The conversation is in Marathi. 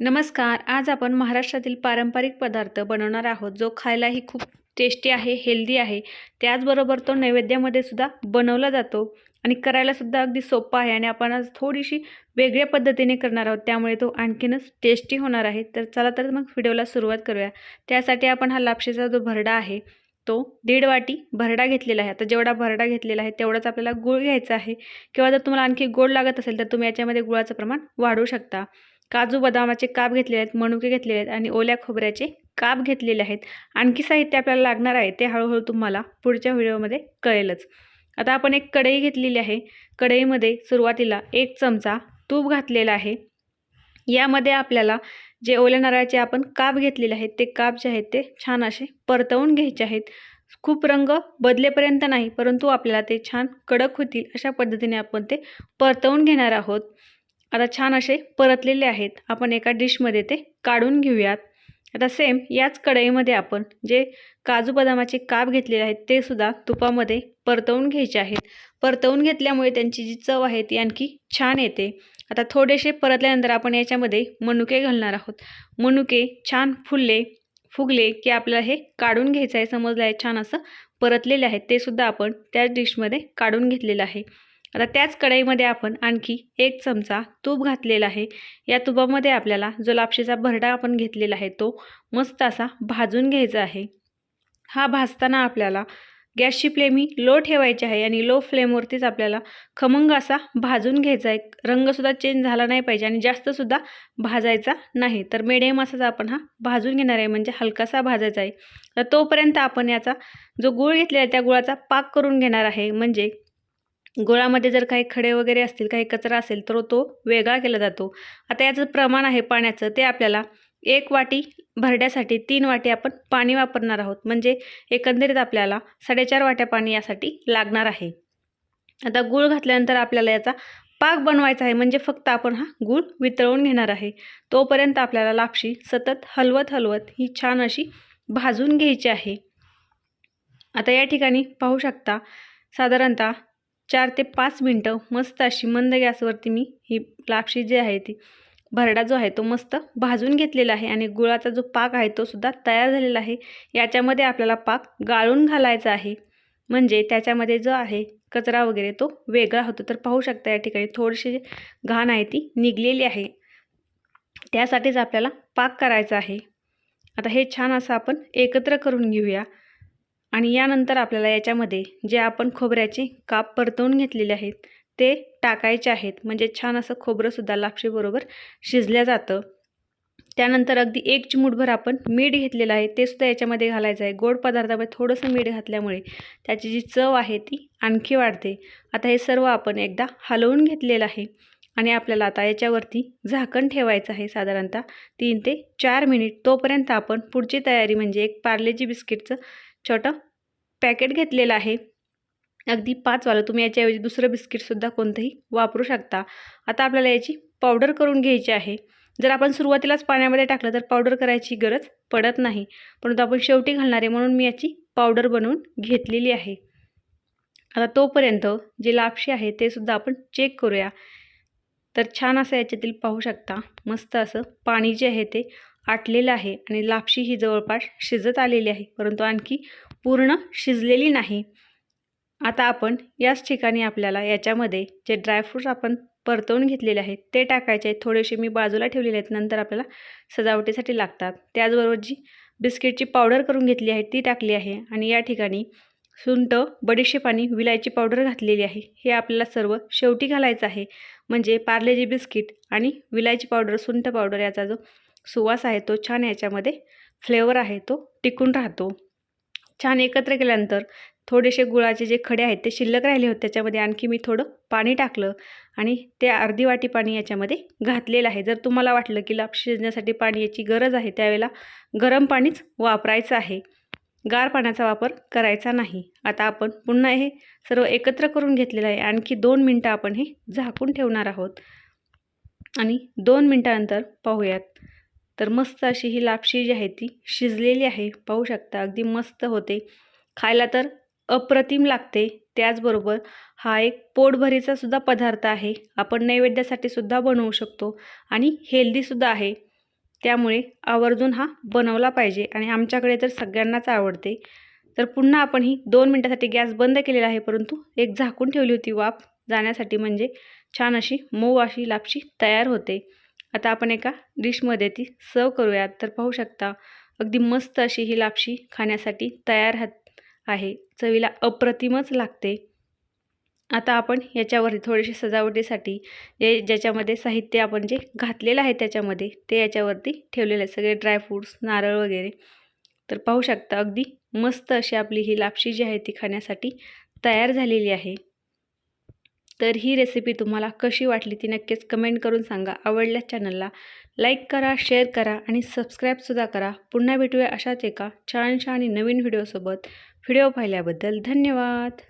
नमस्कार आज आपण महाराष्ट्रातील पारंपरिक पदार्थ बनवणार आहोत जो खायलाही खूप टेस्टी आहे हेल्दी आहे. त्याचबरोबर तो नैवेद्यामध्ये सुद्धा बनवला जातो आणि करायलासुद्धा अगदी सोपा आहे आणि आपण आज थोडीशी वेगळ्या पद्धतीने करणार आहोत. त्यामुळे तो आणखीनच टेस्टी होणार आहे. तर चला तर मग व्हिडिओला सुरुवात करूया. त्यासाठी आपण हा लापशीचा जो भरडा आहे तो दीड वाटी भरडा घेतलेला आहे. आता जेवढा भरडा घेतलेला आहे तेवढाच आपल्याला गुळ घ्यायचा आहे. किंवा जर तुम्हाला आणखी गोड लागत असेल तर तुम्ही याच्यामध्ये गुळाचं प्रमाण वाढवू शकता. काजू बदामाचे काप घेतलेले आहेत मनुके घेतलेले आहेत आणि ओल्या खोबऱ्याचे काप घेतलेले आहेत. आणखी साहित्य आपल्याला लागणार आहे ते हळूहळू तुम्हाला पुढच्या व्हिडिओमध्ये कळेलच. आता आपण एक कढई घेतलेली आहे. कढईमध्ये सुरुवातीला एक चमचा तूप घातलेला आहे. यामध्ये आपल्याला जे ओल्या नारळाचे आपण काप घेतलेले आहेत ते काप जे आहेत ते छान असे परतवून घ्यायचे आहेत. खूप रंग बदलेपर्यंत नाही परंतु आपल्याला ते छान कडक होतील अशा पद्धतीने आपण ते परतवून घेणार आहोत. आता छान असे परतलेले आहेत. आपण एका डिशमध्ये ते काढून घेऊयात. आता सेम याच कढईमध्ये आपण जे काजू बदामाचे काप घेतलेले आहेत ते सुद्धा तुपामध्ये परतवून घ्यायचे आहेत. परतवून घेतल्यामुळे त्यांची जी चव आहे ती आणखी छान येते. आता थोडेसे परतल्यानंतर आपण याच्यामध्ये मनुके घालणार आहोत. मनुके छान फुलले फुगले की आपल्याला हे काढून घ्यायचं आहे. समजलं आहे? छान असं परतलेले आहेत. ते सुद्धा आपण त्याच डिशमध्ये काढून घेतलेलं आहे. आता त्याच कढईमध्ये आपण आणखी एक चमचा तूप घातलेला आहे. या तुपामध्ये आपल्याला जो लापशीचा भरडा आपण घेतलेला आहे तो मस्त असा भाजून घ्यायचा आहे. हा भाजताना आपल्याला गॅसची फ्लेमी लो ठेवायची आहे आणि लो फ्लेमवरतीच आपल्याला खमंग असा भाजून घ्यायचा आहे. रंगसुद्धा चेंज झाला नाही पाहिजे आणि जास्तसुद्धा भाजायचा नाही. तर मिडियम असाच आपण हा भाजून घेणार आहे. म्हणजे हलकासा भाजायचा आहे. तर तोपर्यंत आपण याचा जो गुळ घेतलेला आहे त्या गुळाचा पाक करून घेणार आहे. म्हणजे गुळामध्ये जर काही खडे वगैरे असतील काही कचरा असेल तर तो वेगळा केला जातो. आता याचं प्रमाण आहे पाण्याचं ते आपल्याला एक वाटी भरड्यासाठी तीन वाटी आपण पाणी वापरणार आहोत. म्हणजे एकंदरीत आपल्याला साडेचार वाट्या पाणी यासाठी लागणार आहे. आता गूळ घातल्यानंतर आपल्याला याचा पाक बनवायचा आहे. म्हणजे फक्त आपण हा गूळ वितळवून घेणार आहे. तोपर्यंत आपल्याला लापशी सतत हलवत हलवत ही छान अशी भाजून घ्यायची आहे. आता या ठिकाणी पाहू शकता साधारणतः चार ते पाच मिनटं मस्त अशी मंद गॅसवरती मी ही लापशी जी आहे ती भरडा जो आहे तो मस्त भाजून घेतलेला आहे आणि गुळाचा जो पाक आहे तो सुद्धा तयार झालेला आहे. याच्यामध्ये आपल्याला पाक गाळून घालायचा आहे. म्हणजे त्याच्यामध्ये जो आहे कचरा वगैरे तो वेगळा होतो. तर पाहू शकता या ठिकाणी थोडीशी घाण आहे ती निघलेली आहे. त्यासाठीच आपल्याला पाक करायचा आहे. आता हे छान असं आपण एकत्र करून घेऊया. आणि यानंतर आपल्याला याच्यामध्ये जे आपण खोबऱ्याचे काप परतवून घेतलेले आहेत ते टाकायचे आहेत. म्हणजे छान असं खोबरंसुद्धा लापशीबरोबर शिजल्या जातं. त्यानंतर अगदी एक चिमूटभर आपण मीठ घेतलेलं आहे ते सुद्धा याच्यामध्ये घालायचं आहे. गोड पदार्थामध्ये थोडंसं मीठ घातल्यामुळे त्याची जी चव आहे ती आणखी वाढते. आता हे सर्व आपण एकदा हलवून घेतलेलं आहे आणि आपल्याला आता याच्यावरती झाकण ठेवायचं आहे साधारणतः तीन ते चार मिनिट. तोपर्यंत आपण पुढची तयारी म्हणजे एक पार्लेजी बिस्किटचं छोटं पॅकेट घेतलेलं आहे. अगदी पाचवालं तुम्ही याच्याऐवजी दुसरं बिस्किटसुद्धा कोणतंही वापरू शकता. आता आपल्याला याची पावडर करून घ्यायची आहे. जर आपण सुरुवातीलाच पाण्यामध्ये टाकलं तर पावडर करायची गरज पडत नाही. परंतु आपण शेवटी घालणार आहे म्हणून मी याची पावडर बनवून घेतलेली आहे. आता तोपर्यंत जे लापशी आहे ते सुद्धा आपण चेक करूया. तर छान असं याच्यातील पाहू शकता. मस्त असं पाणी जे आहे ते आटलेलं आहे आणि लापशी ही जवळपास शिजत आलेली आहे परंतु आणखी पूर्ण शिजलेली नाही. आता आपण याच ठिकाणी आपल्याला याच्यामध्ये जे ड्रायफ्रूट्स आपण परतवून घेतलेले आहेत ते टाकायचे आहेत. थोडेसे मी बाजूला ठेवलेले आहेत नंतर आपल्याला सजावटीसाठी लागतात. त्याचबरोबर जी बिस्किटची पावडर करून घेतली आहे ती टाकली आहे आणि या ठिकाणी सुंट बडीशेप आणि विलायची पावडर घातलेली आहे. हे आपल्याला सर्व शेवटी घालायचं आहे. म्हणजे पार्लेजी बिस्किट आणि विलायची पावडर सुंठ पावडर याचा जो सुवास आहे तो छान याच्यामध्ये फ्लेवर आहे तो टिकून राहतो. छान एकत्र केल्यानंतर थोडेसे गुळाचे जे खडे आहेत ते शिल्लक राहिले होते त्याच्यामध्ये. आणखी मी थोडं पाणी टाकलं आणि ते अर्धी वाटी पाणी याच्यामध्ये घातलेलं आहे. जर तुम्हाला वाटलं की लाप शिजण्यासाठी पाणी याची गरज आहे त्यावेळेला गरम पाणीच वापरायचं आहे. गार पाण्याचा वापर करायचा नाही. आता आपण पुन्हा हे सर्व एकत्र करून घेतलेलं आहे. आणखी दोन मिनटं आपण हे झाकून ठेवणार आहोत. आणि दोन मिनटानंतर पाहूयात. तर मस्त अशी ही लापशी जी आहे ती शिजलेली आहे. पाहू शकता अगदी मस्त होते. खायला तर अप्रतिम लागते. त्याचबरोबर हा एक पोटभरीचा सुद्धा पदार्थ आहे. आपण नैवेद्यासाठी सुद्धा बनवू शकतो आणि हेल्दीसुद्धा आहे. त्यामुळे आवर्जून हा बनवला पाहिजे आणि आमच्याकडे तर सगळ्यांनाच आवडते. तर पुन्हा आपण ही दोन मिनटासाठी गॅस बंद केलेला आहे परंतु एक झाकून ठेवली होती वाफ जाण्यासाठी. म्हणजे छान अशी मऊ अशी लापशी तयार होते. आता आपण एका डिशमध्ये ती सर्व करूयात. तर पाहू शकता अगदी मस्त अशी ही लापशी खाण्यासाठी तयार हात आहे. चवीला अप्रतिमच लागते. आता आपण याच्यावरती थोडेसे सजावटीसाठी जे ज्याच्यामध्ये साहित्य आपण जे घातलेलं आहे त्याच्यामध्ये ते याच्यावरती ठेवलेलं आहे. सगळे ड्रायफ्रूट्स नारळ वगैरे. तर पाहू शकता अगदी मस्त अशी आपली ही लापशी जी आहे ती खाण्यासाठी तयार झालेली आहे. तर ही रेसिपी तुम्हाला कशी वाटली ती नक्कीच कमेंट करून सांगा. आवडल्यास चॅनलला लाईक करा शेअर करा आणि सबस्क्राईबसुद्धा करा. पुन्हा भेटूया अशाच एका छानशा आणि नवीन व्हिडिओसोबत व्हिडिओ पाहिल्याबद्दल धन्यवाद.